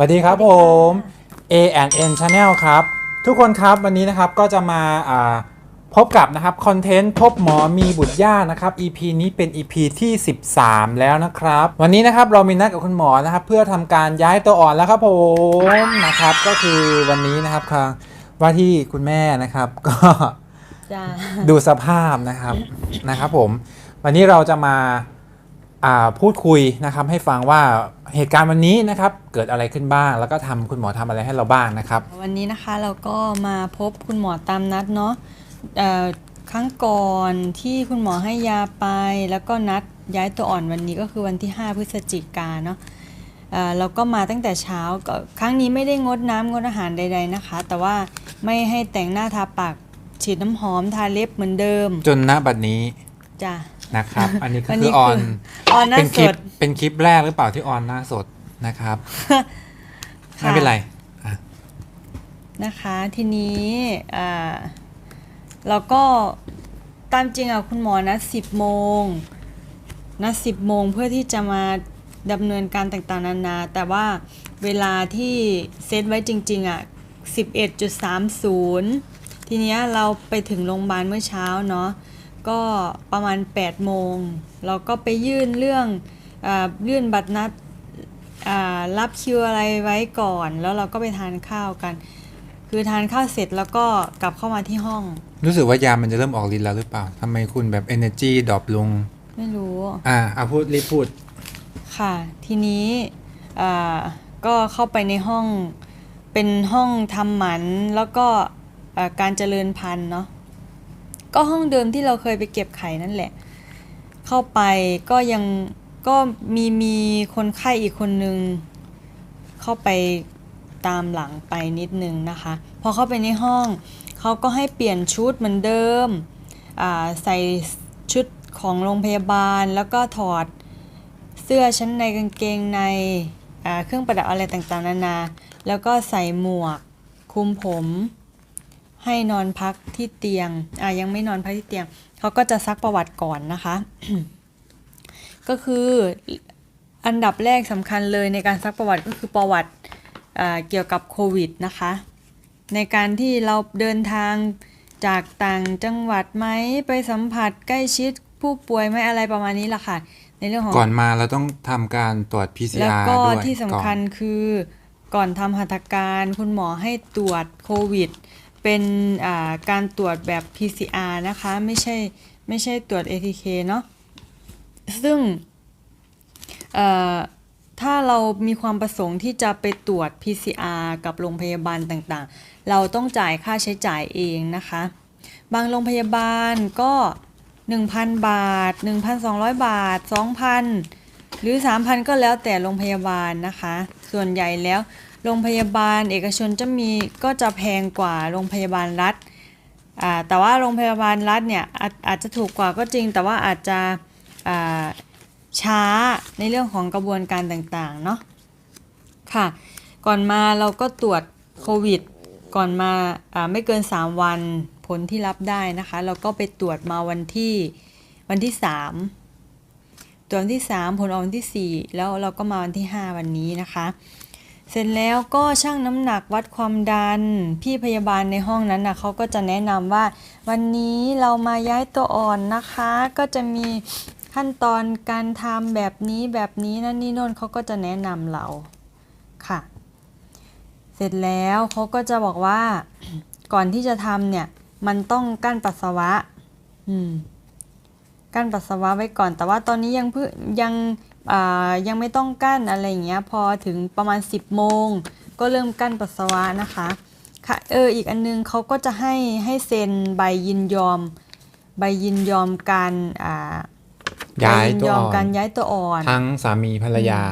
สวัสดีครับผม A and N Channel ครับ ทุกคนครับวันนี้นะครับก็จะมาอ่าพบกับนะครับคอนเทนต์พบหมอมีบุตรย่านะครับ EP นี้เป็น EP ที่ 13 แล้วนะครับ วันนี้นะครับเรามีนัดกับคุณหมอนะครับ เพื่อทำการย้ายตัวอ่อนแล้วครับผมนะครับ ก็คือวันนี้นะครับทางว่าที่คุณแม่นะครับก็จ้าดูสภาพนะครับนะครับ ผม วันนี้เราจะมาอ่า พูดคุยนะครับให้ฟังว่าเหตุการณ์วันนี้นะครับเกิดอะไรขึ้นบ้าง แล้วก็ทำคุณหมอทำอะไรให้เราบ้างนะครับ วันนี้นะคะเราก็มาพบคุณหมอตามนัดเนาะเอ่อครั้งก่อนที่คุณหมอให้ยาไป แล้วก็นัดย้ายตัวอ่อนวันนี้ก็คือวันที่ 5 พฤศจิกาเนาะเอ่อเราก็มาตั้งแต่เช้าก็ครั้งนี้ไม่ได้งดน้ำงดอาหารใด ๆนะคะ แต่ว่าไม่ให้แต่งหน้าทาปากฉีดน้ำหอมทาเล็บเหมือนเดิม จนณบัดนี้จ้ะ นะครับ อันนี้ก็วันคืนี้อออนออนหน้าเป็นคสลิปด เป็นคลิปแรกหรือเปล่าที่ออนหน้าสดนะครับค่ะ ไม่เป็นไรอะนะคะทีนี้อ่าเราก็ตามจริงอะคุณหมอนัด10โมงนัด10โมงเพื่อที่จะมาดำเนินการต่างๆนานา แต่ว่าเวลาที่เซตไว้จริง ๆ อะ 11.30 ทีเนี้ยเราไปถึงโรงพยาบาลเมื่อเช้าเนาะ ก็ประมาณ 8 โมง เราก็ไปยื่นเรื่องอายื่นบัตรนัดอ่ารับคิวอะไรไว้ก่อน แล้วเราก็ไปทานข้าวกัน คือทานข้าวเสร็จแล้วก็กลับเข้ามาที่ห้อง รู้สึกว่ายามันจะเริ่มออกฤทธิ์แล้วหรือเปล่าทำไมคุณแบบ energy ดรอปลง ไม่รู้ อ่าเอาพูดรีบพูด ค่ะ ทีนี้อ่าก็เข้าไปในห้องเป็นห้องทำหมันแล้วก็อ่าการเจริญพันธุ์เนาะ ก็ห้องเดิมที่เราเคยไปเก็บไข่นั่นแหละ เข้าไปก็ยังก็มีมีคนไข้อีกคนนึง เข้าไปตามหลังไปนิดนึงนะคะ พอเข้าไปในห้องเขาก็ให้เปลี่ยนชุดเหมือนเดิมใส่ชุดของโรงพยาบาลแล้วก็ถอดเสื้อชั้นในกางเกงในเครื่องประดับอะไรต่างๆนานา แล้วก็ใส่หมวกคลุมผม ให้นอนพักที่เตียงอ่ายังไม่นอนพักที่เตียงเขาก็จะซักประวัติก่อนนะคะ ก็คืออันดับแรกสำคัญเลยในการซักประวัติก็คือประวัติอ่าเกี่ยวกับโควิดนะคะ ในการที่เราเดินทางจากต่างจังหวัดไหมไปสัมผัสใกล้ชิดผู้ป่วยไหมอะไรประมาณนี้แหละค่ะ ในเรื่องของก่อนมาเราต้องทำการตรวจแล้ว PCR ก็ด้วยที่สำคัญก่อนคือก่อนทำหัตถการคุณหมอให้ตรวจโควิด เป็นการตรวจแบบ PCR นะคะ ไม่ใช่ไม่ใช่ตรวจ ATK เนาะซึ่งถ้าเรามีความประสงค์ที่จะไปตรวจ PCR กับโรงพยาบาลต่างๆ เราต้องจ่ายค่าใช้จ่ายเองนะคะ บางโรงพยาบาลก็ 1,000 บาท 1,200 บาท 2,000 หรือ 3,000 ก็แล้วแต่โรงพยาบาลนะคะ ส่วนใหญ่แล้ว โรงพยาบาลเอกชนจะมีก็จะแพงกว่าโรงพยาบาลรัฐ แต่ว่าโรงพยาบาลรัฐเนี่ยอาจอาจจะถูกกว่าก็จริง แต่ว่าอาจจะช้าในเรื่องของกระบวนการต่างๆเนาะค่ะ ก่อนมาเราก็ตรวจโควิด ก่อนมาาไม่เกิน 3 วันผลที่รับได้นะคะ เราก็ไปตรวจมาวันที่วันที่ 3 ตรวจวันที่ 3 ผลออกวันที่ 4 แล้วเราก็มาวันที่ 5 วันนี้นะคะ เสร็จแล้วก็ชั่งน้ำหนักวัดความดัน พี่พยาบาลในห้องนั้นนะเขาก็จะแนะนำว่า วันนี้เรามาย้ายตัวอ่อนนะคะ ก็จะมีขั้นตอนการทำแบบนี้แบบนี้นั่นนี่โน่นเขาก็จะแนะนำเราค่ะ เสร็จแล้วเขาก็จะบอกว่าก่อนที่จะทำเนี่ย มันต้องกั้นปัสสาวะ อืมกั้นปัสสาวะไว้ก่อน แต่ว่าตอนนี้ยังเพิ่งยัง ยังไม่ต้องกั้นอะไรอย่างเงี้ยพอถึงประมาณ 10โมงก็เริ่มกั้นปัสสาวะนะคะค่ะเอออีกอันนึงเขาก็จะให้ให้เซ็นใบยินยอม ใบยินยอมการอ่าย้ายใบยินตัวยอมอ่อนการย้ายตัวอ่อน ทั้งสามีภรรยา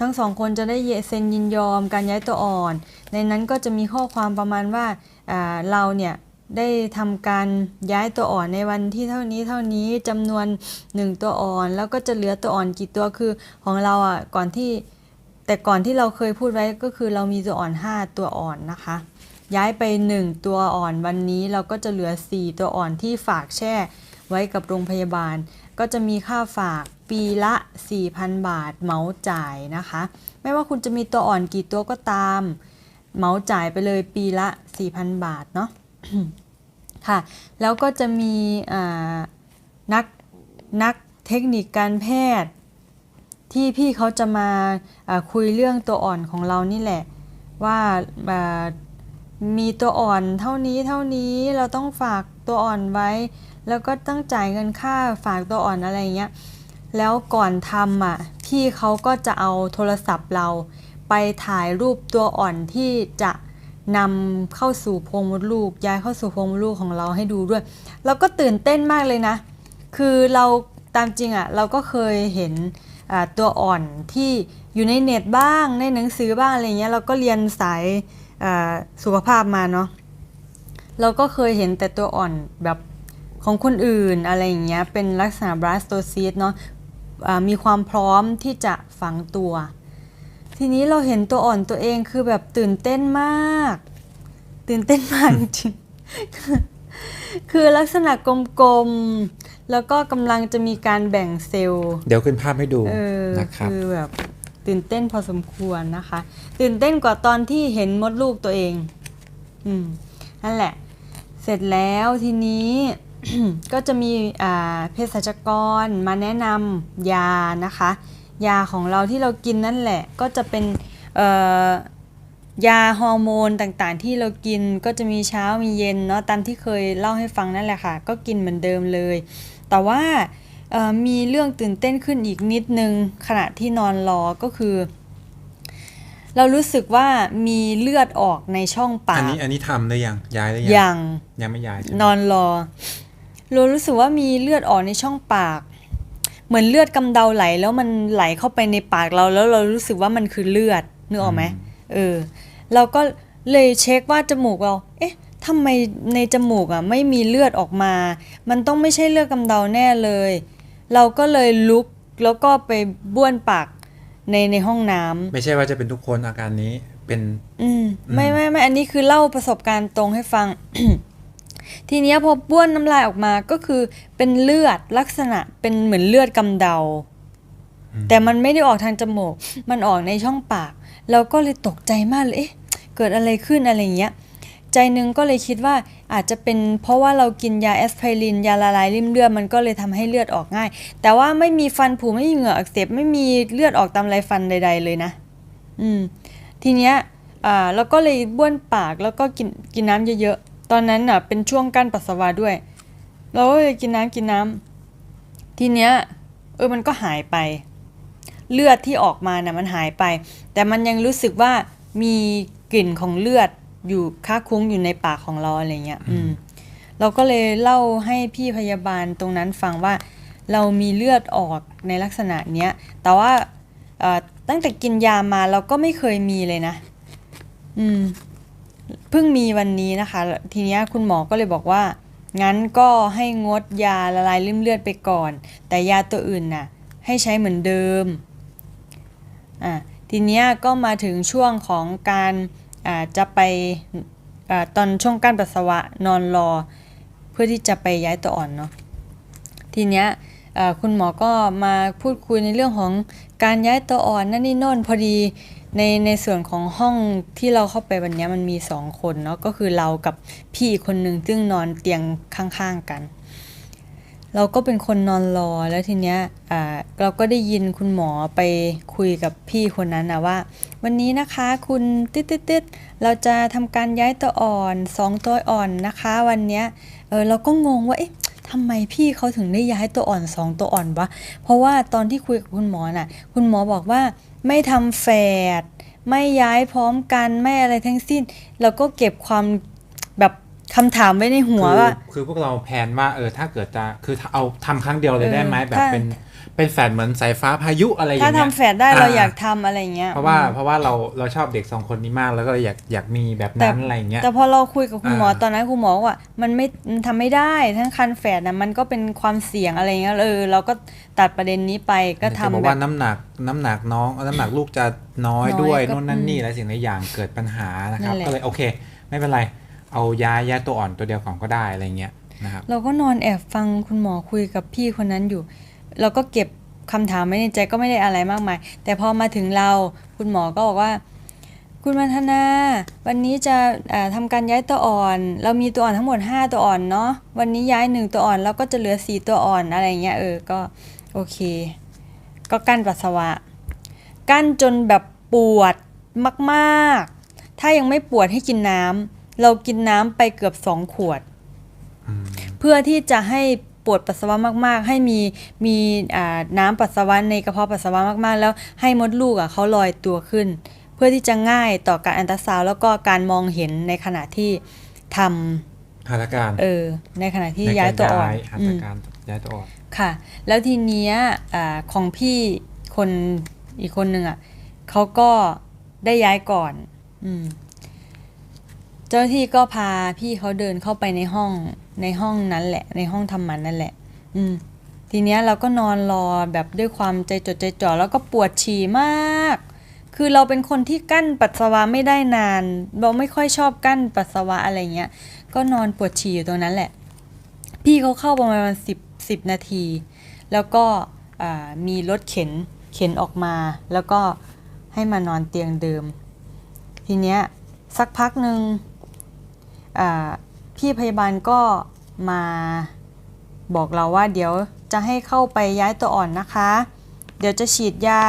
ทั้งสองคนจะได้เซ็นยินยอมการย้ายตัวอ่อน ในนั้นก็จะมีข้อความประมาณว่าอ่าเราเนี่ย ได้ทำการย้ายตัวอ่อนในวันที่เท่านี้เท่านี้จำนวนหนึ่งตัวอ่อน แล้วก็จะเหลือตัวอ่อนกี่ตัวคือของเราอะก่อนที่แต่ก่อนที่เราเคยพูดไว้ก็คือเรามีตัวอ่อน 5 ตัวอ่อนนะคะ ย้ายไป 1 ตัวอ่อนวันนี้เราก็จะเหลือ 4 ตัวอ่อนที่ฝากแช่ไว้กับโรงพยาบาล ก็จะมีค่าฝากปีละ 4,000 บาทเหมาจ่ายนะคะ ไม่ว่าคุณจะมีตัวอ่อนกี่ตัวก็ตาม เหมาจ่ายไปเลยปีละ 4,000 บาทเนาะ ค่ะ แล้วก็จะมีนักนักเทคนิคการแพทย์ ที่พี่เขาจะมาคุยเรื่องตัวอ่อนของเรานี่แหละ ว่ามีตัวอ่อนเท่านี้เท่านี้เราต้องฝากตัวอ่อนไว้ แล้วก็ต้องจ่ายเงินค่าฝากตัวอ่อนอะไรเงี้ยแล้วก่อนทำอะพี่เขาก็จะเอาโทรศัพท์เราไปถ่ายรูปตัวอ่อนที่จะ นำเข้าสู่โพรงมดลูก ย้ายเข้าสู่โพรงมดลูกของเราให้ดูด้วย เราก็ตื่นเต้นมากเลยนะ คือเราตามจริงอะเราก็เคยเห็นตัวอ่อนที่อยู่ในเน็ตบ้างในหนังสือบ้างอะไรเงี้ยเราก็เรียนสายสุขภาพมาเนาะเราก็เคยเห็นแต่ตัวอ่อนแบบของคนอื่นอะไรอย่างเงี้ยเป็นลักษณะบลาสโตซีสเนาะอ่ามีความพร้อมที่จะฝังตัว ทีนี้เราเห็นตัวอ่อนตัวเองคือแบบตื่นเต้นมาก ตื่นเต้นมากจริงๆคือลักษณะกลมๆ แล้วก็กำลังจะมีการแบ่งเซลล์ เดี๋ยวขึ้นภาพให้ดูเออนะครับคือแบบตื่นเต้นพอสมควรนะคะ ตื่นเต้นกว่าตอนที่เห็นมดลูกตัวเอง อืมนั่นแหละ เสร็จแล้วทีนี้ก็จะมีอ่าเภสัชกรมาแนะนำยานะคะ ยาของเราที่เรากินนั่นแหละก็จะเป็นเอ่อยาฮอร์โมนต่างๆ ที่เรากินก็จะมีเช้ามีเย็นเนาะตามที่เคยเล่าให้ฟังนั่นแหละค่ะ ก็กินเหมือนเดิมเลย แต่ว่าเอ่อมีเรื่องตื่นเต้นขึ้นอีกนิดนึงขณะที่นอนรอก็คือ เรารู้สึกว่ามีเลือดออกในช่องปาอันกนี้อันนี้ทำได้ยังย้ายได้ยังอย่างยังไม่ย้ายใช่ไหมนอนรอเรารู้สึกว่ามีเลือดออกในช่องปาก เหมือนเลือดกำเดาไหล แล้วมันไหลเข้าไปในปากเรา แล้วเรารู้สึกว่ามันคือเลือดนึกออกไหมเออ เราก็เลยเช็คว่าจมูกเรา เอ๊ะทำไมในจมูกอะไม่มีเลือดออกมา มันต้องไม่ใช่เลือดกำเดาแน่เลย เราก็เลยลุกแล้วก็ไปบ้วนปากในในห้องน้ำไม่ใช่ว่าจะเป็นทุกคนอาการนี้เป็น อืมไม่ไม่ไม่อันนี้คือเล่าประสบการณ์ตรงให้ฟัง ทีเนี้ยพอบ้วนน้ำลายออกมาก็คือเป็นเลือดลักษณะเป็นเหมือนเลือดกำเดา แต่มันไม่ได้ออกทางจมูก มันออกในช่องปาก เราก็เลยตกใจมากเลยเอ๊ะเกิดอะไรขึ้นอะไรอย่างเงี้ยใจหนึงก็เลยคิดว่าอาจจะเป็นเพราะว่าเรากินยาแอสไพริน ยาละลายริ่มเลือดมันก็เลยทำให้เลือดออกง่าย แต่ว่าไม่มีฟันผุไม่มีเหงื่ออักเสบไม่มีเลือดออกตามไรฟันใด ๆ เลยนะ อืม ทีเนี้ยอ่าเราก็เลยบ้วนปากแล้วก็กินกินน้ำเยอะๆ ตอนนั้นน่ะเป็นช่วงกั้นปัสสาวะด้วย เราก็เลยกินน้ำกินน้ำทีเนี้ยเออมันก็หายไป เลือดที่ออกมาน่ะมันหายไป แต่มันยังรู้สึกว่ามีกลิ่นของเลือดอยู่ค้าคุ้งอยู่ในปากของเราอะไรเงี้ย อืม เราก็เลยเล่าให้พี่พยาบาลตรงนั้นฟังว่า เรามีเลือดออกในลักษณะเนี้ย แต่ว่าเอ่อตั้งแต่กินยามาเราก็ไม่เคยมีเลยนะ อืมเพิ่งมีวันนี้นะคะ ทีนี้คุณหมอก็เลยบอกว่า งั้นก็ให้งดยาละลายริ่มเลือดไปก่อน แต่ยาตัวอื่นน่ะให้ใช้เหมือนเดิมอะทีนี้ก็มาถึงช่วงของการอ่าจะไปอาตอนช่วงกั้นปัสสาวะนอนรอ เพื่อที่จะไปย้ายตัวอ่อนเนาะทีเนี้ยเอ่อคุณหมอก็มาพูดคุยในเรื่องของการย้ายตัวอ่อนนั่นนี่น่นพอดี ในในส่วนของห้องที่เราเข้าไปวันนี้มันมีสองคนเนาะก็คือเรากับพี่อีกคนหนึ่งซึ่งนอนเตียงข้างๆกัน เราก็เป็นคนนอนรอแล้วทีเนี้ยอ่าเราก็ได้ยินคุณหมอไปคุยกับพี่คนนั้นนะว่า วันนี้นะคะคุณติดติดติดเราจะทำการย้ายตัวอ่อนสองตัวอ่อนนะคะ วันเนี้ยเออเราก็งงว่าเอ๊ะทำไมพี่เขาถึงได้ย้ายตัวอ่อนสองตัวอ่อนวะเพราะว่าตอนที่คุยกับคุณหมอน่ะ คุณหมอบอกว่า ไม่ทำแฝด ไม่ย้ายพร้อมกัน ไม่อะไรทั้งสิ้น เราก็เก็บความ คำถามไว้ในหัวคือว่า คือพวกเราแพลนว่าเออถ้าเกิดจะคือเอาทำครั้งเดียวเลยได้ไหมเออแบบถ้าเป็นเป็นแฝดเหมือนสายฟ้าพายุอะไรอย่างถ้าเงี้ยทำแฝดได้เราอยากทำอะไรเงี้ยเพราะว่าเพราะว่าเราเราชอบเด็กสองคนนี้มากแล้วก็เลยอยากอยากมีแบบนั้นอะไรอย่างเงี้ยแต่พอเราคุยกับคุณหมออ่าตอนนั้นคุณหมอบอกว่า มันไม่มันทำไม่ได้ทั้งคันแฝดนะมันก็เป็นความเสี่ยงอะไรเงี้ยเออเราก็ตัดประเด็นนี้ไปก็ทำจะบอกแบว่าบน้ำหนักน้ำหนักน้องน้ำหนักลูกจะน้อยน้อยด้วยก็นู่นนั่นอืมนี่และสิ่งหลายอย่างเกิดปัญหานะครับนั่นแหละก็เลยโอเค ไม่เป็นไร เอายายาตัวอ่อนตัวเดียวก่อนก็ได้อะไรเงี้ยนะครับเราก็นอนแอบฟังคุณหมอคุยกับพี่คนนั้นอยู่ เราก็เก็บคำถามไว้ในใจก็ไม่ได้อะไรมากมาย แต่พอมาถึงเราคุณหมอก็บอกว่า คุณมันธนา วันนี้จะอ่าทำการย้ายตัวอ่อน เรามีตัวอ่อนทั้งหมด 5 ตัวอ่อนเนาะวันนี้ย้าย 1 ตัวอ่อนแล้วก็จะเหลือ 4 ตัวอ่อนอะไรเงี้ยเออก็โอเค ก็กั้นปัสสาวะ กั้นจนแบบปวดมาก ๆ ถ้ายังไม่ปวดให้กินน้ำ เรากินน้ำไปเกือบ2ขวด เพื่อที่จะให้ปวดปัสสาวะมากๆ ให้มีมีอ่าน้ำปัสสาวะในกระเพาะปัสสาวะมากๆ แล้วให้มดลูกอะเขาลอยตัวขึ้น เพื่อที่จะง่ายต่อการอันตราซาวด์แล้วก็การมองเห็นในขณะที่ทหัตถการำเออในขณะที่ในกรย้ายตัวอ่อนหัตอืถมการย้ายตัวอ่อนค่ะ แล้วทีเนี้ยอาของพี่คนอีกคนหนึ่งอะเขาก็ได้ย้ายก่อน อืม เจ้าหน้าที่ก็พาพี่เขาเดินเข้าไปในห้องในห้องนั้นแหละ ในห้องทำหมันนั่นแหละ อืม ทีเนี้ยเราก็นอนรอแบบด้วยความใจจดใจจ่อแล้วก็ปวดฉี่มาก คือเราเป็นคนที่กั้นปัสสาวะไม่ได้นาน เราไม่ค่อยชอบกั้นปัสสาวะอะไรเงี้ย ก็นอนปวดฉี่อยู่ตรงนั้นแหละ พี่เขาเข้าประมาณสิบสิบนาที แล้วก็มีรถเข็นเข็นออกมา แล้วก็ให้มานอนเตียงเดิม ทีเนี้ยสักพักหนึ่ง พี่พยาบาลก็มาบอกเราว่าเดี๋ยวจะให้เข้าไปย้ายตัวอ่อนนะคะ เดี๋ยวจะฉีดยา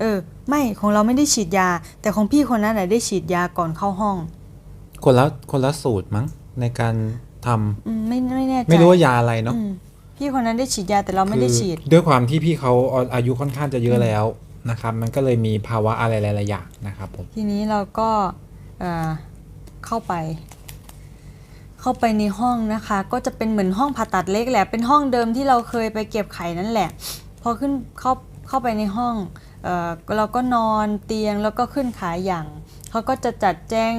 เออ ไม่ของเราไม่ได้ฉีดยา แต่ของพี่คนนั้นน่ะได้ฉีดยาก่อนเข้าห้อง คนละคนละสูตรมั้งในการทำอืมไม่ไม่แน่ใจไม่รู้ว่ายาอะไรเนาะอืมพี่คนนั้นได้ฉีดยาแต่เราไม่ได้คือฉีด ด้วยความที่พี่เขาอายุค่อนข้างจะเยอะแล้วนะครับ มันก็เลยมีภาวะอะไรหลายๆอย่างนะครับผมทีนี้เราก็ เข้าไป เข้าไปในห้องนะคะ ก็จะเป็นเหมือนห้องผ่าตัดเล็กแหละ เป็นห้องเดิมที่เราเคยไปเก็บไข่นั่นแหละ พอขึ้นเข้าเข้าไปในห้องเออเราก็นอนเตียงแล้วก็ขึ้นขาอย่างเขาก็จะจัดแจง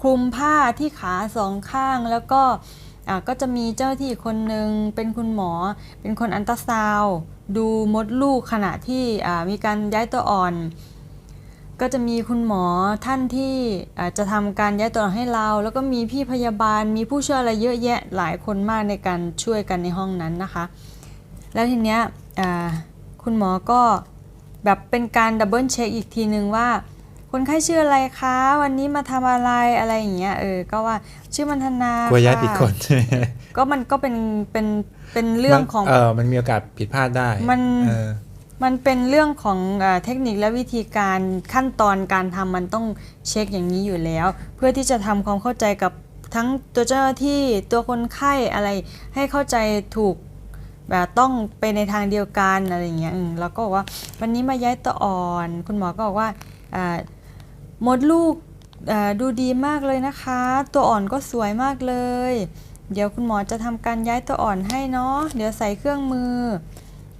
คลุมผ้าที่ขาสองข้างแล้วก็ก็จะมีเจ้าหน้าที่คนหนึ่งเป็นคุณหมอ เป็นคนอันตราซาวดูมดลูกขณะที่มีการย้ายตัวอ่อน ก็จะมีคุณหมอท่านที่อ่าจะทำการย้ายตัวอ่อนให้เรา แล้วก็มีพี่พยาบาลมีผู้ช่วยอะไรเยอะแยะหลายคนมากในการช่วยกันในห้องนั้นนะคะ แล้วทีเนี้ยอ่าคุณหมอก็แบบเป็นการดับเบิลเช็คอีกทีนึงว่า คนไข้ชื่ออะไรคะ วันนี้มาทำอะไรอะไรอย่างเงี้ยเออก็ว่าชื่อมันธนากลัวย้ายผิดะคนใช่ไหมก็มันก็เป็นเป็นเป็นเรื่องของเออมันมีโอกาสผิดพลาดได้มันเออ มันเป็นเรื่องของเอเทคนิคและวิธีการขั้นตอนการทำมันต้องเช็คอย่างนี้อยู่แล้ว เพื่อที่จะทำความเข้าใจกับทั้งตัวเจ้าหน้าที่ตัวคนไข้อะไร ให้เข้าใจถูกแบบต้องไปในทางเดียวกันอะไรอย่างเงี้ยแล้วก็บอกว่าวันนี้มาย้ายตัวอ่อน คุณหมอก็บอกว่ามดลูกดูดีมากเลยนะคะ ตัวอ่อนก็สวยมากเลย เดี๋ยวคุณหมอจะทำการย้ายตัวอ่อนให้เนาะเดี๋ยวใส่เครื่องมือ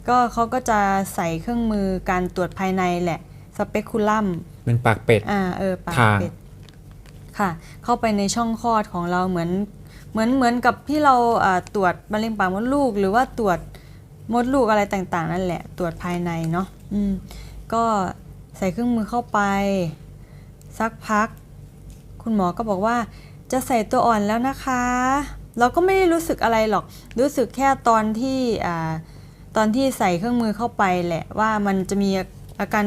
ก็เขาก็จะใส่เครื่องมือการตรวจภายในแหละสเปคูลัมเป็นปากเป็ดอ่าเออปากทางเป็ดค่ะ เข้าไปในช่องคลอดของเราเหมือน เหมือนเหมือนกับที่เราอ่าตรวจมะเร็งปากมดลูก หรือว่าตรวจมดลูกอะไรต่างๆ นั่นแหละ ตรวจภายในเนาะอืมก็ใส่เครื่องมือเข้าไป สักพัก คุณหมอก็บอกว่า จะใส่ตัวอ่อนแล้วนะคะ เราก็ไม่ได้รู้สึกอะไรหรอก รู้สึกแค่ตอนที่อ่า ตอนที่ใส่เครื่องมือเข้าไปแหละว่ามันจะมีอาการ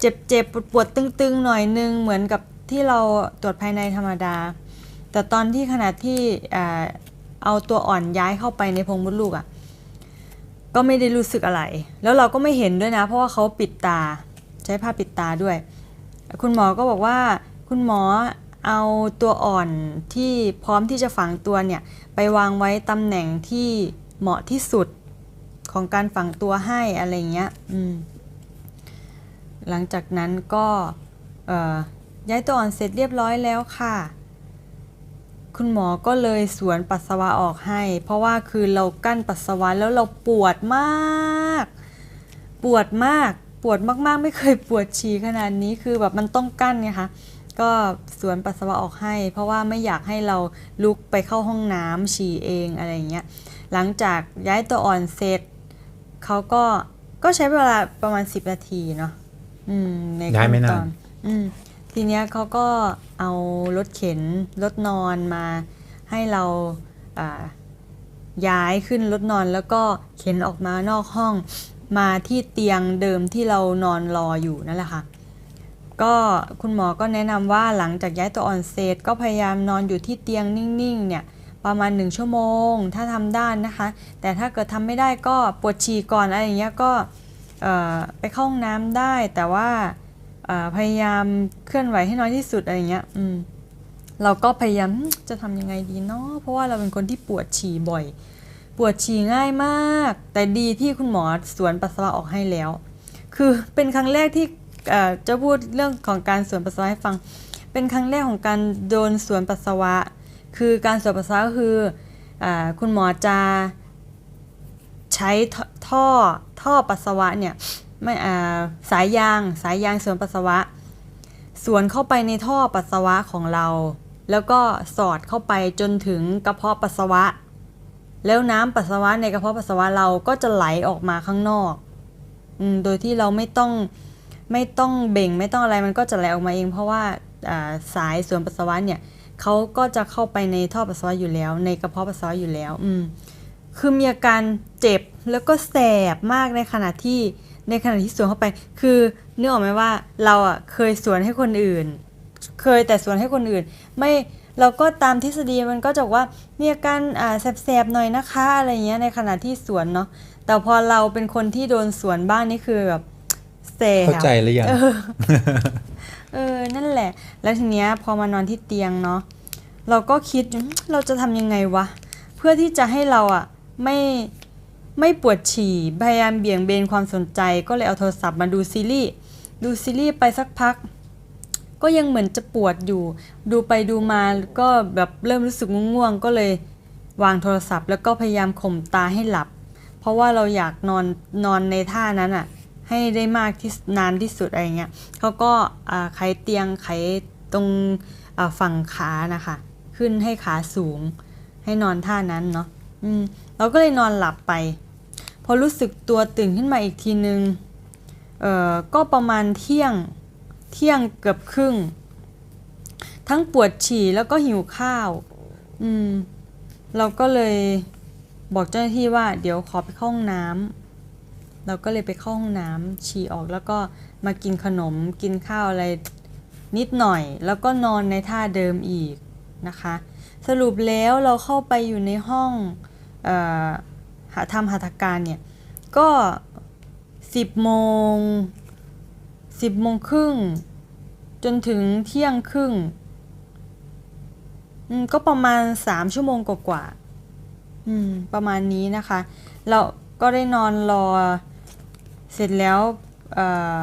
เจ็บเจ็บปวดปวดๆตึงๆหน่อยนึงเหมือนกับที่เราตรวจภายในธรรมดา แต่ตอนที่ขณะที่เอาตัวอ่อนย้ายเข้าไปในโพรงมดลูกอะ่ะก็ไม่ได้รู้สึกอะไร แล้วเราก็ไม่เห็นด้วยนะ เพราะว่าเขาปิดตา ใช้ผ้าปิดตาด้วย คุณหมอก็บอกว่า คุณหมอเอาตัวอ่อนที่พร้อมที่จะฝังตัวเนี่ย ไปวางไว้ตำแหน่งที่เหมาะที่สุด ของการฝังตัวให้อะไรเงี้ยอืมหลังจากนั้นก็เอ่อย้ายตัวอ่อนเสร็จเรียบร้อยแล้วค่ะ คุณหมอก็เลยสวนปัสสาวะออกให้ เพราะว่าคือเรากั้นปัสสาวะแล้วเราปวดมาก ปวดมาก ปวดมากๆ ไม่เคยปวดฉี่ขนาดนี้คือแบบมันต้องกั้นไงคะก็สวนปัสสาวะออกให้ เพราะว่าไม่อยากให้เราลุกไปเข้าห้องน้ำฉี่เองอะไรเงี้ยหลังจากย้ายตัวอ่อนเสร็จ เขาก็ก็ใช้เวลาประมาณ10นาทีเนาะอืมในย้ายไม่ขั้นานตอนอืมทีเนี้ยเขาก็เอารถเข็นรถนอนมาให้เราอ่าย้ายขึ้นรถนอนแล้วก็เข็นออกมานอกห้องมาที่เตียงเดิมที่เรานอนรออยู่นั่นแหละค่ะก็คุณหมอก็แนะนำว่าหลังจากย้ายตัวอ่อนเสร็จก็พยายามนอนอยู่ที่เตียงนิ่งๆเนี่ย ประมาณ 1 ชั่วโมง ถ้าทำได้นะคะ แต่ถ้าเกิดทำไม่ได้ก็ปวดฉี่ก่อนอะไรอย่างเงี้ยก็ไปเข้าห้องน้ำได้ แต่ว่าพยายามเคลื่อนไหวให้น้อยที่สุดอะไรเงี้ยอืมเราก็พยายามจะทำยังไงดีเนาะเพราะว่าเราเป็นคนที่ปวดฉี่บ่อย ปวดฉี่ง่ายมาก แต่ดีที่คุณหมอสวนปัสสาวะออกให้แล้ว คือเป็นครั้งแรกที่จะพูดเรื่องของการสวนปัสสาวะให้ฟัง เป็นครั้งแรกของการโดนสวนปัสสาวะ คือการสวนปัสสาวะก็คืออคุณหมอจะใช้ท่อท่อท่อปัสสาวะเนี่ยไม่สายยางสายยางสวนปัสสาวะ สวนเข้าไปในท่อปัสสาวะของเรา แล้วก็สอดเข้าไปจนถึงกระเพาะปัสสาวะ แล้วน้ำปัสสาวะในกระเพาะปัสสาวะเราก็จะไหลออกมาข้างนอกอมโดยที่เราไม่ต้องไม่ต้องเบ่งไม่ต้องอะไรมันก็จะไหลออกมาเอง เพราะว่าสายสวนปัสสาวะเนี่ย เขาก็จะเข้าไปในท่อปัสสาวะอยู่แล้ว ในกระเพาะปัสสาวะอยู่แล้ว อืมคือมีอาการเจ็บแล้วก็แสบมากในขณะที่ในขณะที่สวนเข้าไป คือนึกออกไหมว่าเราอะเคยสวนให้คนอื่น เคยแต่สวนให้คนอื่น ไม่เราก็ตามทฤษฎีมันก็จะบอกว่ามีอาการอ่าแสบๆหน่อยนะคะอะไรเงี้ยในขณะที่สวนเนาะแต่พอเราเป็นคนที่โดนสวนบ้างนี่คือแบบแสบเข้าใจหรือยัง เออ นั่นแหละ แล้วทีเนี้ยพอมานอนที่เตียงเนาะ เราก็คิดเราจะทำยังไงวะ เพื่อที่จะให้เราอะไม่ไม่ปวดฉี่ พยายามเบี่ยงเบนความสนใจ ก็เลยเอาโทรศัพท์มาดูซีรีส์ ดูซีรีส์ไปสักพัก ก็ยังเหมือนจะปวดอยู่ ดูไปดูมาก็แบบเริ่มรู้สึกง่วงๆ ก็เลยวางโทรศัพท์ แล้วก็พยายามข่มตาให้หลับ เพราะว่าเราอยากนอนนอนในท่านั้นอะ ให้ได้มากที่นานที่สุดอะไรเงี้ยเขาก็ไขเตียงไขตรงฝั่งขานะคะ ขึ้นให้ขาสูง ให้นอนท่านั้นเนาะอืมเราก็เลยนอนหลับไป พอรู้สึกตัวตื่นขึ้นมาอีกทีนึงเอ่อก็ประมาณเที่ยงเที่ยงเกือบครึ่ง ทั้งปวดฉี่แล้วก็หิวข้าว อืม เราก็เลยบอกเจ้าหน้าที่ว่า เดี๋ยวขอไปเข้าห้องน้ำ เราก็เลยไปเข้าห้องน้ำฉี่ออกแล้วก็มากินขนมกินข้าวอะไรนิดหน่อย แล้วก็นอนในท่าเดิมอีกนะคะ สรุปแล้วเราเข้าไปอยู่ในห้องอหาทำหัตถการเนี่ยก็ 10โมง10โมงครึ่งจนถึงเที่ยงครึ่งก็ประมาณ 3 ชั่วโมงกว่าๆประมาณนี้นะคะ เราก็ได้นอนรอ เสร็จแล้วออ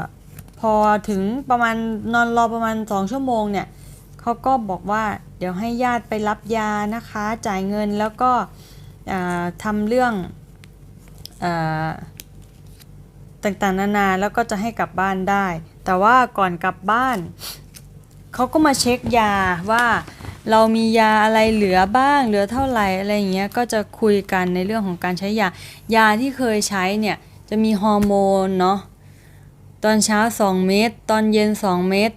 พอถึงประมาณนอนรอประมาณ 2 ชั่วโมงเนี่ยเขาก็บอกว่าเดี๋ยวให้ญาติไปรับยานะคะ จ่ายเงินแล้วก็ทำเรื่องอต่างๆนานาแล้วก็จะให้กลับบ้านได้ แต่ว่าก่อนกลับบ้านเขาก็มาเช็คยาว่าเรามียาอะไรเหลือบ้างเหลือเท่าไหร่อะไรอย่างเงี้ยก็จะคุยกันในเรื่องของการใช้ยา ยาที่เคยใช้เนี่ย จะมีฮอร์โมนเนาะตอนเช้า 2 เม็ดตอนเย็น 2 เม็ด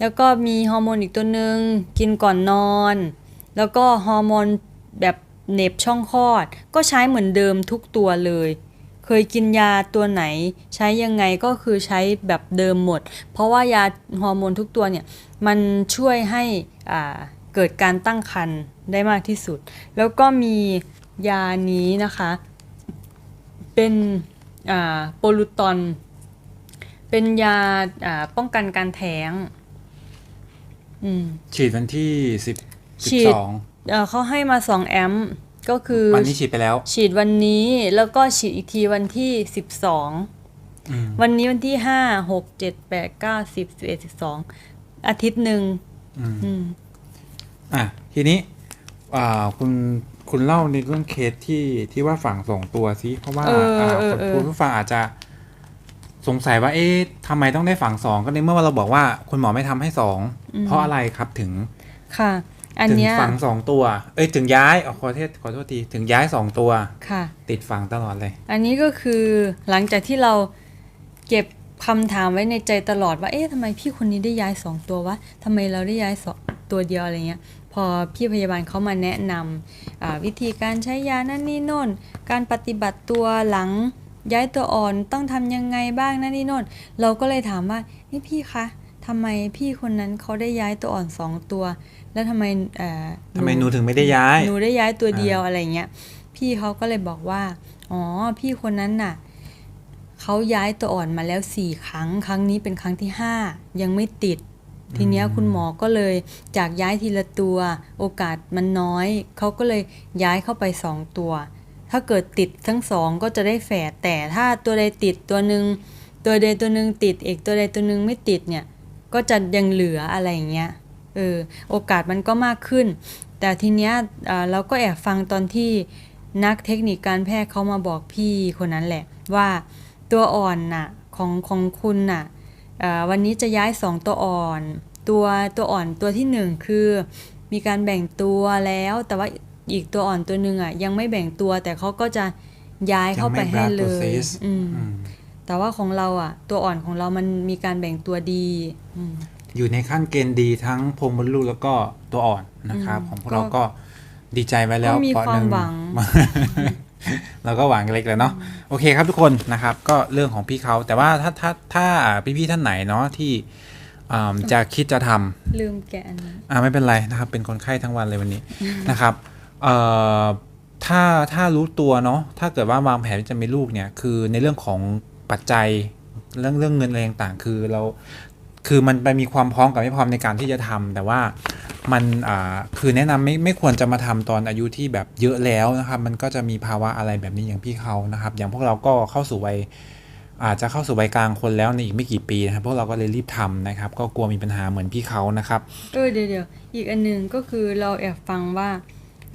แล้วก็มีฮอร์โมนอีกตัวหนึ่งกินก่อนนอน แล้วก็ฮอร์โมนแบบเน็บช่องคลอด ก็ใช้เหมือนเดิมทุกตัวเลย เคยกินยาตัวไหน ใช้ยังไงก็คือใช้แบบเดิมหมด เพราะว่ายาฮอร์โมนทุกตัวเนี่ยมันช่วยให้อ่าเกิดการตั้งครรภ์ได้มากที่สุด แล้วก็มียานี้นะคะ เป็น โปรลูตอน เป็นยาอ่าป้องกันการแท้งอืมฉีดวันที่สิบฉีสิบดสองเอ่อเขาให้มา2แอมป์ก็คือวันนี้ฉีดไปแล้ว ฉีดวันนี้แล้วก็ฉีดอีกทีวันที่12อืมวันนี้วันที่5 6 7 8 9 10 11 12อาทิตย์หนึ่งอืมอืมอะทีนี้อ่าคุณ คุณเล่าในเรื่องเคสที่ที่ว่าฝั่งส่งตัวซิเพราะว่าเอออ่าเออคนเออคุณผู้ฟังอาจจะสงสัยว่าเอ๊ะทำไมต้องได้ฝั่งสองก็ในเมื่อเราบอกว่าคุณหมอไม่ทำให้สองเพราะอะไรครับถึง ค่ะ อันถึงเนี้ยฝั่งสองตัว เอ้ยถึงย้ายอ๋อขอโทษขอโทษทีถึงย้ายสองตัวค่ะ ติดฝั่งตลอดเลย อันนี้ก็คือหลังจากที่เราเก็บคำถามไว้ในใจตลอดว่า เอ๊ะทำไมพี่คนนี้ได้ย้ายสองตัววะทำไมเราได้ย้ายสองตัวเดียวอะไรเงี้ย พอพี่พยาบาลเขามาแนะนำอ่าวิธีการใช้ยานั่นนี่โน่น การปฏิบัติตัวหลังย้ายตัวอ่อนต้องทำยังไงบ้างนั่นนี่โน่น เราก็เลยถามว่านี่พี่คะทำไมพี่คนนั้นเขาได้ย้ายตัวอ่อนสองตัว แล้วทำไมเอ่อทำไมหนูถึงไม่ได้ย้ายหนูได้ย้ายตัวเดียวอะไรเงี้ยพี่เขาก็เลยบอกว่าอ๋อพี่คนนั้นน่ะเขาย้ายตัวอ่อนมาแล้วสี่ครั้ง ครั้งนี้เป็นครั้งที่ห้ายังไม่ติด ทีเนี้ยคุณหมอก็เลยจากย้ายทีละตัว โอกาสมันน้อย เขาก็เลยย้ายเข้าไปสองตัว ถ้าเกิดติดทั้งสองก็จะได้แฝดแต่ถ้าตัวใดติดตัวหนึ่งตัวใดตัวหนึ่งติดอีกตัวใดตัวหนึ่งไม่ติดเนี่ยก็จะยังเหลืออะไรอย่างเงี้ยเออโอกาสมันก็มากขึ้น แต่ทีเนี้ยเเราก็แอบฟังตอนที่นักเทคนิคการแพทย์เขามาบอกพี่คนนั้นแหละว่าตัวอ่อนน่ะของของคุณน่ะ วันนี้จะย้ายสองตัวอ่อน ตัวตัวอ่อนตัวที่หนึ่งคือมีการแบ่งตัวแล้ว แต่ว่าอีกตัวอ่อนตัวหนึ่งอะยังไม่แบ่งตัวแต่เขาก็จะย้ายเข้าไปให้เลยยังไม่ blood process อืมอืมแต่ว่าของเราอะ ตัวอ่อนของเรามันมีการแบ่งตัวดีอืมอยู่ในขั้นเกณฑ์ดีทั้งโพรงมดลูกแล้วก็ตัวอ่อนนะครับอืมของพวกเราก็ดีใจไว้แล้วก็มีเปราะความนึ่หวัง เราก็หวังเล็กแล้วเนาะโอเคครับทุกคนนะครับ ก็เรื่องของพี่เขาแต่ว่าถ้าถ้าถ้าพี่ๆท่านไหนเนาะที่อ่าจะคิดจะทำลืมแกะอันนี้อ่าไม่เป็นไรนะครับ เป็นคนไข้ทั้งวันเลยวันนี้นะครับเอ่อถ้าถ้ารู้ตัวเนาะถ้าเกิดว่าวางแผนจะมีลูกเนี่ย คือในเรื่องของปัจจัยเรื่องเรื่องเงินอะไรต่างๆ คือเราคือมันไปมีความพร้อมกับไม่พร้อมในการที่จะทำแต่ว่า มันอ่าคือแนะนำไม่ไม่ควรจะมาทำตอนอายุที่แบบเยอะแล้วนะครับมันก็จะมีภาวะอะไรแบบนี้อย่างพี่เขานะครับ อย่างพวกเราก็เข้าสู่วัยอาจจะเข้าสู่วัยกลางคนแล้วในอีกไม่กี่ปีนะครับพวกเราก็เลยรีบทำนะครับ ก็กลัวมีปัญหาเหมือนพี่เขานะครับเออเดี๋ยวเดี๋ยวอีกอันหนึ่งก็คือเราแอบฟังว่า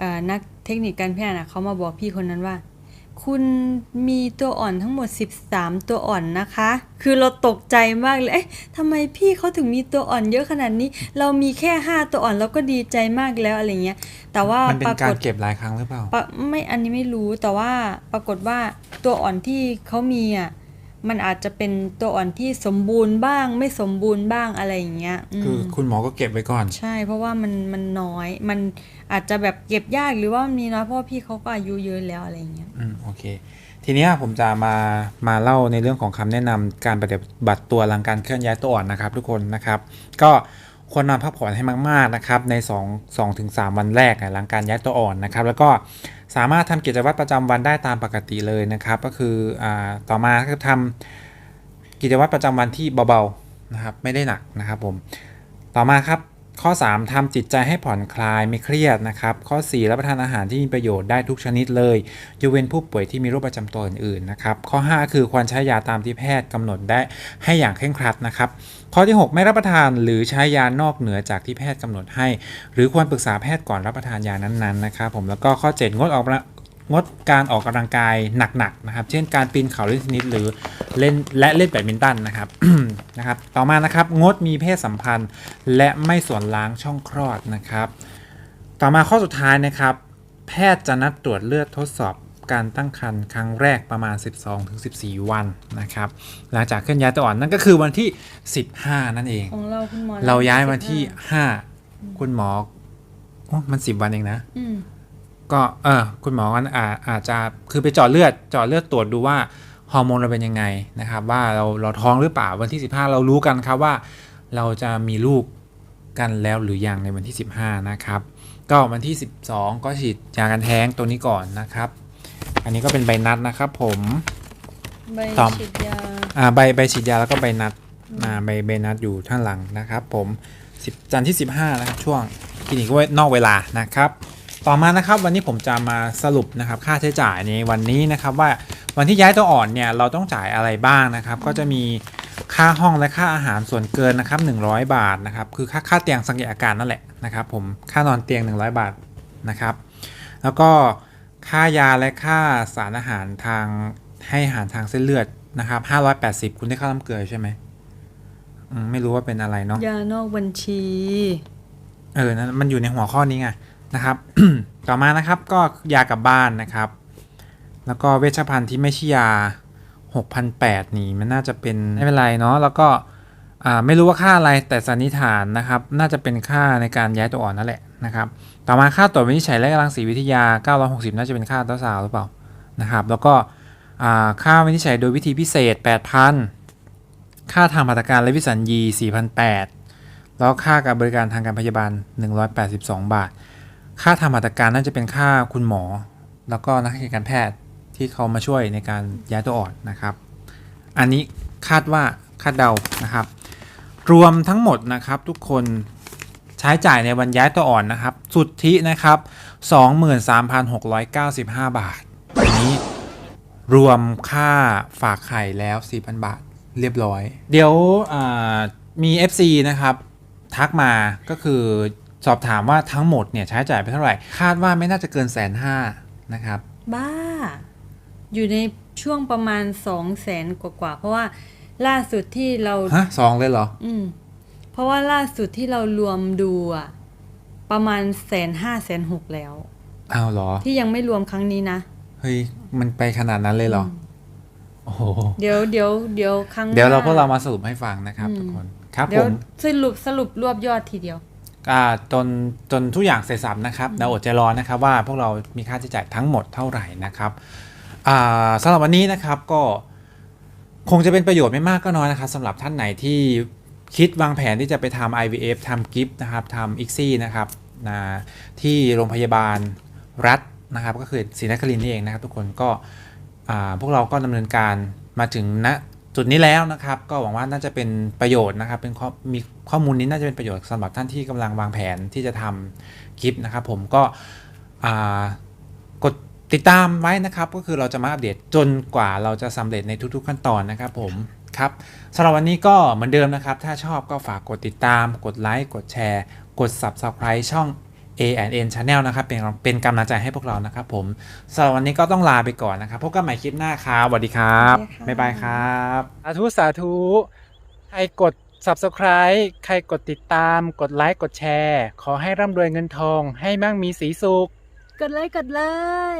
อ่อนักเทคนิคการแพทย์นะเขามาบอกพี่คนนั้นว่า คุณมีตัวอ่อนทั้งหมด 13 ตัวอ่อนนะคะ คือเราตกใจมากเลย เอ๊ะทำไมพี่เขาถึงมีตัวอ่อนเยอะขนาดนี้ เรามีแค่ 5 ตัวอ่อนเราก็ดีใจมากแล้วอะไรเงี้ย แต่ว่ามันเป็ปนรากการฏเก็บหลายครั้งหรือเปล่าปะไม่ อันนี้ไม่รู้ แต่ว่าปรากฏว่าตัวอ่อนที่เขามีอะ มันอาจจะเป็นตัวอ่อนที่สมบูรณ์บ้าง ไม่สมบูรณ์บ้างอะไรอย่างเงี้ยมคือคุณหมอก็เก็บไว้ก่อน ใช่ เพราะว่ามันมันน้อย มันอาจจะแบบเก็บยากหรือว่ามันมีน้อยเพราะว่าพี่เขาก็อายุเยอะแล้วอะไรอย่างเงี้ยอืมโอเค ทีเนี้ยผมจะมามาเล่าในเรื่องของคำแนะนำการปฏิบัติตัวหลังการเคลื่อนย้ายตัวอ่อนนะครับ ทุกคนนะครับ ก็ควรนอนพักผ่อนให้มากๆนะครับใน 2 2ถึง3วันแรกอะหลังการย้ายตัวอ่อนนะครับ แล้วก็ สามารถทำกิจวัตรประจำวันได้ตามปกติเลยนะครับ ก็คืออต่อมาก็ทำกิจวัตรประจำวันที่เบาๆนะครับ ไม่ได้หนักนะครับผม ต่อมาครับ ข้อ 3ทำจิตใจให้ผ่อนคลายไม่เครียดนะครับ ข้อ 4 รับประทานอาหารที่มีประโยชน์ได้ทุกชนิดเลยยกเว้นผู้ป่วยที่มีโรคประจำตัวอื่นๆนะครับ ข้อ 5 คือควรใช้ยาตามที่แพทย์กำหนดได้ให้อย่างเคร่งครัดนะครับ ข้อที่ 6 ไม่รับประทานหรือใช้ยานอกเหนือจากที่แพทย์กำหนดให้ หรือควรปรึกษาแพทย์ก่อนรับประทานยานั้นๆนะครับผมแล้วก็ข้อ 7 งดออก งงดการออกกำลังกายหนักๆนะครับ เช่นการปีนเขาเล่นเทนนิสหรือเล่นและเล่นแบดมินตันนะครับนะครับ ต่อมานะครับงดมีเพศสัมพันธ์ และไม่ส่วนล้างช่องคลอดนะครับ ต่อมาข้อสุดท้ายนะครับ แพทย์จะนัดตรวจเลือดทดสอบการตั้งครรภ์ครั้งแรกประมาณ 12-14 วันนะครับ หลังจากเคลื่อนย้ายตัวอ่อนนั่นก็คือวันที่ 15 นั่นเองของเราคุณหมอเราย้ายวันที่ 5 คุณหมอโอ้มัน 10 วันเองนะอืม ก็เออคุณหมอก็อาอาจจะคือไปเจาะเลือดเจาะเลือดตรวจดูว่าฮอร์โมนเราเป็นยังไงนะครับ ว่าเราเราท้องหรือเปล่าวันที่ 15 เรารู้กันครับว่า เราจะมีลูกกันแล้วหรือยังในวันที่ 15 นะครับ ก็วันที่ 12 ก็ฉีดยากันแท้งตัวนี้ก่อนนะครับ อันนี้ก็เป็นใบนัดนะครับ ผมใบตอมฉีดยาอ่าใบใบฉีดยาแล้วก็ใบนัดอ่าใบใบนัดอยู่ข้างหลังนะครับ ผม10จันทร์ที่ 15 นะครับช่วงคลินิกเวนอกเวลานะครับ ต่อมานะครับวันนี้ผมจะมาสรุปนะครับค่าใช้จ่ายในวันนี้นะครับว่าวันที่ย้ายตัวอ่อนเนี่ยเราต้องจ่ายอะไรบ้างนะครับ ก็จะมีค่าห้องและค่าอาหารส่วนเกินนะครับ100 บาทนะครับคือค่าค่าเตียงสังเกตอาการนั่นแหละนะครับผมค่านอนเตียง 100 บาทนะครับ แล้วก็ค่ายาและค่าสารอาหารทางให้อาหารทางเส้นเลือดนะครับ580 คุณได้ค่าน้ำเกลือใช่ไหมอืมไม่รู้ว่าเป็นอะไรเนาะยานอกบัญชี เออนั่นมันอยู่ในหัวข้อนี้ไง นะครับ ต่อมานะครับก็ยากลับบ้านนะครับ แล้วก็เวชภัณฑ์ที่ไม่ใช่ยา 6,800 นี่มันน่าจะเป็นไม่เป็นไรเนาะแล้วก็ไม่รู้ว่าค่าอะไรแต่สันนิษฐานนะครับ น่าจะเป็นค่าในการย้ายตัวอ่อนนั่นแหละนะครับ ต่อมาค่าตรวจวินิจฉัยและรังสีวิทยา 960 น่าจะเป็นค่าอัลตราซาวหรือเปล่านะครับ แล้วก็ค่าวินิจฉัยโดยวิธีพิเศษ 8,000 ค่าทางมาตรการและวิสัญญี 4,800 แล้วค่าการบริการทางการพยาบาล 182 บาท ค่าทำมาตรการน่าจะเป็นค่าคุณหมอ แล้วก็นักการแพทย์ที่เขามาช่วยในการย้ายตัวอ่อนนะครับ อันนี้คาดว่าคาดเดานะครับ รวมทั้งหมดนะครับทุกคนใช้จ่ายในวันย้ายตัวอ่อนนะครับ สุทธินะครับ 23,695 บาทอันนี้รวมค่าฝากไข่แล้ว 4,000 บาทเรียบร้อย เดี๋ยวมี FC นะครับ ทักมาก็คือ สอบถามว่าทั้งหมดเนี่ยใช้จ่ายไปเท่าไหร่ คาดว่าไม่น่าจะเกินแสนห้านะครับ บ้า อยู่ในช่วงประมาณสองแสนกว่าๆเพราะว่าล่าสุดที่เราฮะสองเลยเหรอ อืม เพราะว่าล่าสุดที่เรารวมดูอะประมาณแสนห้าแสนหกแล้วเอาเหรอ ที่ยังไม่รวมครั้งนี้นะ เฮ้ย มันไปขนาดนั้นเลยเหรอ โอ้โห เดี๋ยวเดี๋ยวเดี๋ยวครั้งหน้เดี๋ยวเราพวกเรามาสรุปให้ฟังนะครับทุกคน ครับเดี๋ผยวมสรุปสรุปรวบยอดทีเดียวอ่า จนจนทุกอย่างเสร็จสับนะครับเราอดใจรอนะครับว่าพวกเรามีค่าใช้จ่ายทั้งหมดเท่าไหร่นะครับอ่าสำหรับวันนี้นะครับก็คงจะเป็นประโยชน์ไม่มากก็น้อยนะครับสำหรับท่านไหนที่คิดวางแผนที่จะไปทำ IVF ทำกิฟต์นะครับทำอิกซี่นะครับนะที่โรงพยาบาลรัฐนะครับ ก็คือศรีนครินทร์นี่เองนะครับ ทุกคนก็พวกเราก็ดำเนินการมาถึงณ จุดนี้แล้วนะครับก็หวังว่าน่าจะเป็นประโยชน์นะครับ เป็นข้อมีข้อมูลนี้น่าจะเป็นประโยชน์สำหรับท่านที่กำลังวางแผนที่จะทำคลิปนะครับ ผมก็กดติดตามไว้นะครับ ก็คือเราจะมาอัปเดตจนกว่าเราจะสำเร็จในทุกๆขั้นตอนนะครับ ผมครับสำหรับวันนี้ก็เหมือนเดิมนะครับ ถ้าชอบก็ฝากกดติดตาม กดไลค์กดแชร์ กด Subscribe ช่อง A N Channel นะครับเป็นเป็นกำลังใจให้พวกเรานะครับผมสำหรับวันนี้ก็ต้องลาไปก่อนนะครับพบกันใหม่คลิปหน้าครับสวัสดีครับสวัสดีค่ะบ๊ายบายครับสาธุสาธุใครกด Subscribe ใครกดติดตาม กดไลค์กดแชร์ ขอให้ร่ำรวยเงินทอง ให้มั่งมีสีสุข กดเลยกดเลย